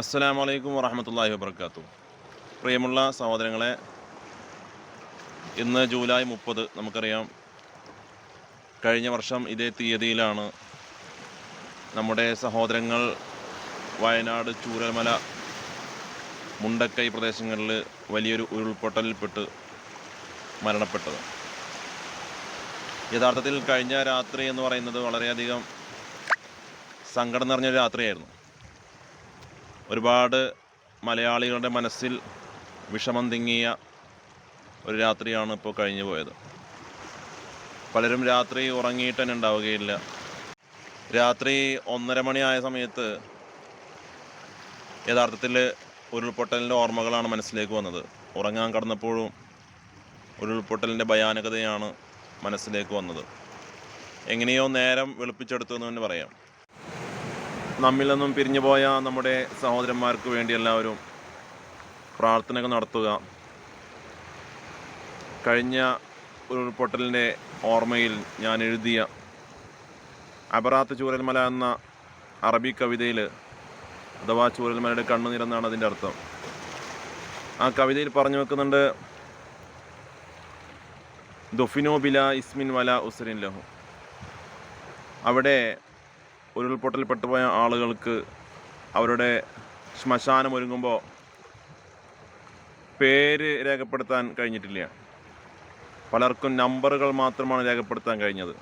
അസ്സലാമു വലൈക്കും വറഹമത്തല്ലാഹി വബർക്കാത്തു പ്രിയമുള്ള സഹോദരങ്ങളെ ഇന്ന് ജൂലൈ മുപ്പത് നമുക്കറിയാം. കഴിഞ്ഞ വർഷം ഇതേ തീയതിയിലാണ് നമ്മുടെ സഹോദരങ്ങൾ വയനാട് ചൂരൽമല മുണ്ടക്കൈ പ്രദേശങ്ങളിൽ വലിയൊരു ഉരുൾപൊട്ടലിൽപ്പെട്ട് മരണപ്പെട്ടത്. യഥാർത്ഥത്തിൽ കഴിഞ്ഞ രാത്രി എന്ന് പറയുന്നത് വളരെയധികം സങ്കടം നിറഞ്ഞൊരു രാത്രിയായിരുന്നു. ഒരുപാട് മലയാളികളുടെ മനസ്സിൽ വിഷമം തിങ്ങിയ ഒരു രാത്രിയാണ് ഇപ്പോൾ കഴിഞ്ഞു പോയത്. പലരും രാത്രി ഉറങ്ങിയിട്ട് തന്നെ ഉണ്ടാവുകയില്ല. രാത്രി ഒന്നര മണിയായ സമയത്ത് യഥാർത്ഥത്തിൽ ഉരുൾപൊട്ടലിന്റെ ഓർമ്മകളാണ് മനസ്സിലേക്ക് വന്നത്. ഉറങ്ങാൻ കടന്നപ്പോഴും ഉരുൾപൊട്ടലിന്റെ ഭയാനകതയാണ് മനസ്സിലേക്ക് വന്നത്. എങ്ങനെയോ നേരം വെളുപ്പിച്ചെടുത്തു എന്ന് തന്നെ പറയാം. നമ്മിൽ നിന്നും പിരിഞ്ഞു പോയ നമ്മുടെ സഹോദരന്മാർക്ക് വേണ്ടി എല്ലാവരും പ്രാർത്ഥനകൾ നടത്തുക. കഴിഞ്ഞ ഉരുൾപൊട്ടലിന്റെ ഓർമ്മയിൽ ഞാൻ എഴുതിയ അബറാത്ത് ചൂരൽമല എന്ന അറബി കവിതയിൽ അഥവാ ചൂരൽമലയുടെ കണ്ണുനിരെന്നാണ് അതിന്റെ അർത്ഥം. ആ കവിതയിൽ പറഞ്ഞു വെക്കുന്നുണ്ട് ദുഫിനോ ബില ഇസ്മിൻ വല ഉസരിൻ ലഹു. അവിടെ ഉരുൾപൊട്ടൽ പെട്ടുപോയ ആളുകൾക്ക് അവരുടെ ശ്മശാനം ഒരുങ്ങുമ്പോൾ പേര് രേഖപ്പെടുത്താൻ കഴിഞ്ഞിട്ടില്ല. പലർക്കും നമ്പറുകൾ മാത്രമാണ് രേഖപ്പെടുത്താൻ കഴിഞ്ഞത്.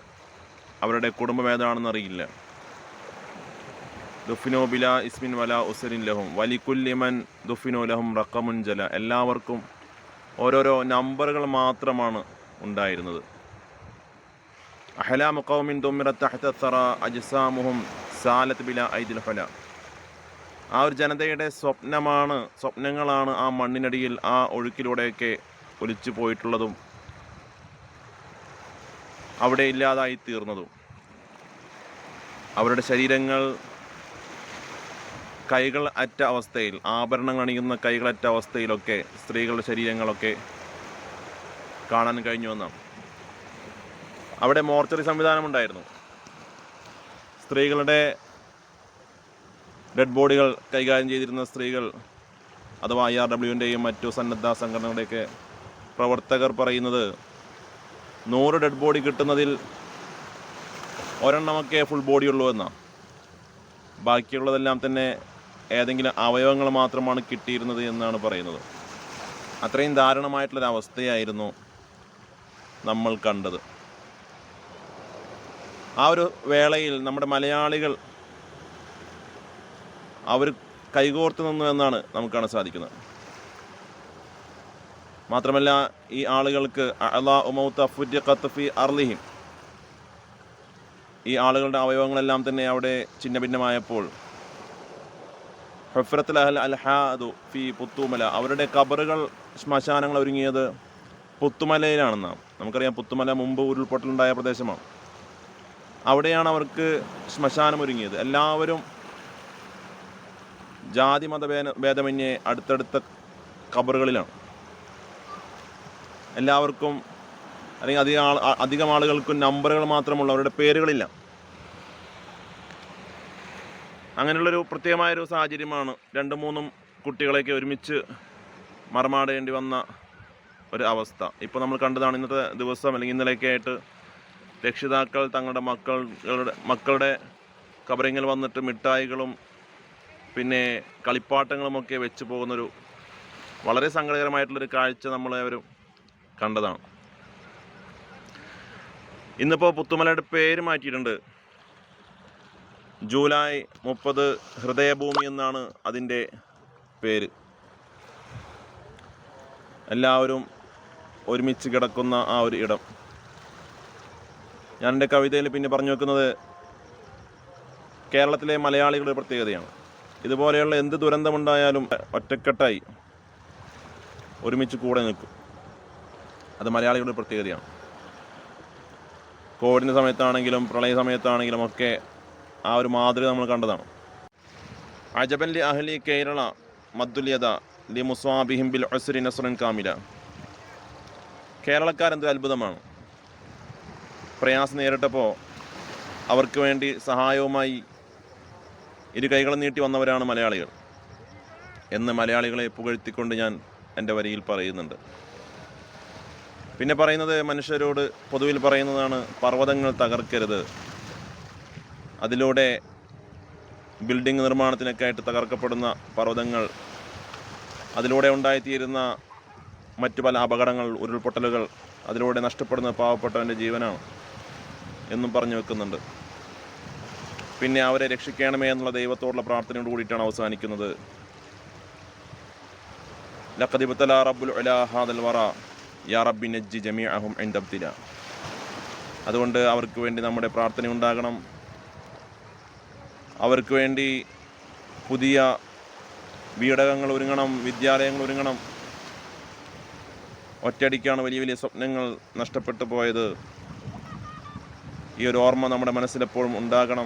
അവരുടെ കുടുംബം ഏതാണെന്ന് അറിയില്ല. ദുഫിനോ ബില ഇസ്മിൻ വല ഉസരിൻ ലഹും. വലിക്കുല്ലിമൻ ദുഫിനോ ലഹും റക്കമുൻ ജല. എല്ലാവർക്കും ഓരോരോ നമ്പറുകൾ മാത്രമാണ് ഉണ്ടായിരുന്നത്. അഹലാമു കൗമിൻ ദുമ്മിറത്ത് തഹ്ത സറ അജ്സാമുഹും സാലത്ത് ബില ഐദിൽ ഫല. ആ ഒരു ജനതയുടെ സ്വപ്നമാണ് സ്വപ്നങ്ങളാണ് ആ മണ്ണിനടിയിൽ ആ ഒഴുക്കിലൂടെയൊക്കെ ഒലിച്ചു പോയിട്ടുള്ളതും അവിടെ ഇല്ലാതായി തീർന്നതും. അവരുടെ ശരീരങ്ങൾ കൈകൾ അറ്റ അവസ്ഥയിൽ ആഭരണങ്ങൾ അണിയുന്ന കൈകളറ്റ അവസ്ഥയിലൊക്കെ സ്ത്രീകളുടെ ശരീരങ്ങളൊക്കെ കാണാൻ കഴിഞ്ഞു എന്നാണ് അവിടെ മോർച്ചറി സംവിധാനം ഉണ്ടായിരുന്നു സ്ത്രീകളുടെ ഡെഡ് ബോഡികൾ കൈകാര്യം ചെയ്തിരുന്ന സ്ത്രീകൾ അഥവാ ഐ ആർ ഡബ്ല്യുവിന്റെയും മറ്റു സന്നദ്ധ സംഘടനകളുടെയൊക്കെ പ്രവർത്തകർ പറയുന്നത് നൂറ് ഡെഡ് ബോഡി കിട്ടുന്നതിൽ ഒരെണ്ണമൊക്കെ ഫുൾ ബോഡി ഉള്ളൂ എന്നാണ് ബാക്കിയുള്ളതെല്ലാം തന്നെ ഏതെങ്കിലും അവയവങ്ങൾ മാത്രമാണ് കിട്ടിയിരുന്നത് എന്നാണ് പറയുന്നത്. അത്രയും ദാരുണമായിട്ടുള്ളൊരവസ്ഥയായിരുന്നു നമ്മൾ കണ്ടത്. ആ ഒരു വേളയിൽ നമ്മുടെ മലയാളികൾ അവർ കൈകോർത്ത് നിന്നു എന്നാണ് നമുക്ക് കാണാൻ സാധിക്കുന്നത്. മാത്രമല്ല ഈ ആളുകൾക്ക് അലാ ഉമൗത്ത ഫുര്യഖത്ത് ഫി അർലിഹിം ഈ ആളുകളുടെ അവയവങ്ങളെല്ലാം തന്നെ അവിടെ ഛിന്ന ഭിന്നമായപ്പോൾ അൽഹാദു ഫി പുത്തുമല. അവരുടെ കബറുകൾ ശ്മശാനങ്ങൾ ഒരുങ്ങിയത് പുത്തുമലയിലാണെന്നാണ്. നമുക്കറിയാം പുത്തുമല മുമ്പ് ഉരുൾപൊട്ടലുണ്ടായ പ്രദേശമാണ്. അവിടെയാണ് അവർക്ക് ശ്മശാനമൊരുങ്ങിയത് എല്ലാവരും ജാതി മത ഭേദ ഭേദമന്യേ അടുത്തടുത്ത കബറുകളിലാണ്. എല്ലാവർക്കും അല്ലെങ്കിൽ അധികം ആൾ അധികം ആളുകൾക്കും നമ്പറുകൾ മാത്രമുള്ള അവരുടെ പേരുകളില്ല. അങ്ങനെയുള്ളൊരു പ്രത്യേകമായൊരു സാഹചര്യമാണ് രണ്ടും മൂന്നും കുട്ടികളെയൊക്കെ ഒരുമിച്ച് മറമാടേണ്ടി വന്ന ഒരു അവസ്ഥ. ഇപ്പോൾ നമ്മൾ കണ്ടതാണ് ഇന്നത്തെ ദിവസം അല്ലെങ്കിൽ ഇന്നലെയൊക്കെ ആയിട്ട് രക്ഷിതാക്കൾ തങ്ങളുടെ മക്കളുടെ മക്കളുടെ കബറിങ്ങിൽ വന്നിട്ട് മിഠായികളും പിന്നെ കളിപ്പാട്ടങ്ങളുമൊക്കെ വെച്ച് പോകുന്നൊരു വളരെ സങ്കടകരമായിട്ടുള്ളൊരു കാഴ്ച നമ്മളേവരും കണ്ടതാണ്. ഇന്നിപ്പോൾ പുത്തുമലയുടെ പേര് മാറ്റിയിട്ടുണ്ട്. ജൂലൈ മുപ്പത് ഹൃദയഭൂമി എന്നാണ് അതിന്റെ പേര്. എല്ലാവരും ഒരുമിച്ച് കിടക്കുന്ന ആ ഒരു ഇടം. ഞാൻ എന്റെ കവിതയിൽ പിന്നെ പറഞ്ഞു വെക്കുന്നത് കേരളത്തിലെ മലയാളികളുടെ പ്രത്യേകതയാണ്. ഇതുപോലെയുള്ള എന്ത് ദുരന്തമുണ്ടായാലും ഒറ്റക്കെട്ടായി ഒരുമിച്ച് കൂടെ നിൽക്കും. അത് മലയാളികളുടെ പ്രത്യേകതയാണ്. കോവിഡിന്റെ സമയത്താണെങ്കിലും പ്രളയ സമയത്താണെങ്കിലും ഒക്കെ ആ ഒരു മാതൃക നമ്മൾ കണ്ടതാണ്. അജബൻ ലി അഹ്ലി കേരള മദ്ദുല്യത ലി മുസ്വാബിഹിം ബിൽ ഉസ്രി നസ്രൻ കാമില. കേരളക്കാരെന്തൊരു അത്ഭുതമാണ്. പ്രയാസം നേരിട്ടപ്പോൾ അവർക്ക് വേണ്ടി സഹായവുമായി ഇരു കൈകളും നീട്ടി വന്നവരാണ് മലയാളികൾ എന്ന് മലയാളികളെ പുകഴ്ത്തിക്കൊണ്ട് ഞാൻ എന്റെ വരിയിൽ പറയുന്നുണ്ട്. പിന്നെ പറയുന്നത് മനുഷ്യരോട് പൊതുവിൽ പറയുന്നതാണ് പർവതങ്ങൾ തകർക്കരുത്. അതിലൂടെ ബിൽഡിംഗ് നിർമ്മാണത്തിനൊക്കെ ആയിട്ട് തകർക്കപ്പെടുന്ന പർവതങ്ങൾ അതിലൂടെ ഉണ്ടായിത്തീരുന്ന മറ്റു പല അപകടങ്ങൾ ഉരുൾപൊട്ടലുകൾ അതിലൂടെ നഷ്ടപ്പെടുന്ന പാവപ്പെട്ടവന്റെ ജീവനാണ്. എന്നും പറഞ്ഞു വെക്കുന്നുണ്ട്. പിന്നെ അവരെ രക്ഷിക്കണമേ എന്നുള്ള ദൈവത്തോടുള്ള പ്രാർത്ഥനയോട് കൂടിയിട്ടാണ് അവസാനിക്കുന്നത്. റബ്ബുൽ വറ യാ റബ്ബി നജ്ജി അതുകൊണ്ട് അവർക്ക് വേണ്ടി നമ്മുടെ പ്രാർത്ഥന ഉണ്ടാകണം. അവർക്ക് വേണ്ടി പുതിയ വീടകങ്ങൾ ഒരുങ്ങണം വിദ്യാലയങ്ങൾ ഒരുങ്ങണം. ഒറ്റയടിക്കാണ് വലിയ വലിയ സ്വപ്നങ്ങൾ നഷ്ടപ്പെട്ടു പോയത്. ഈ ഒരു ഓർമ്മ നമ്മുടെ മനസ്സിലെപ്പോഴും ഉണ്ടാകണം.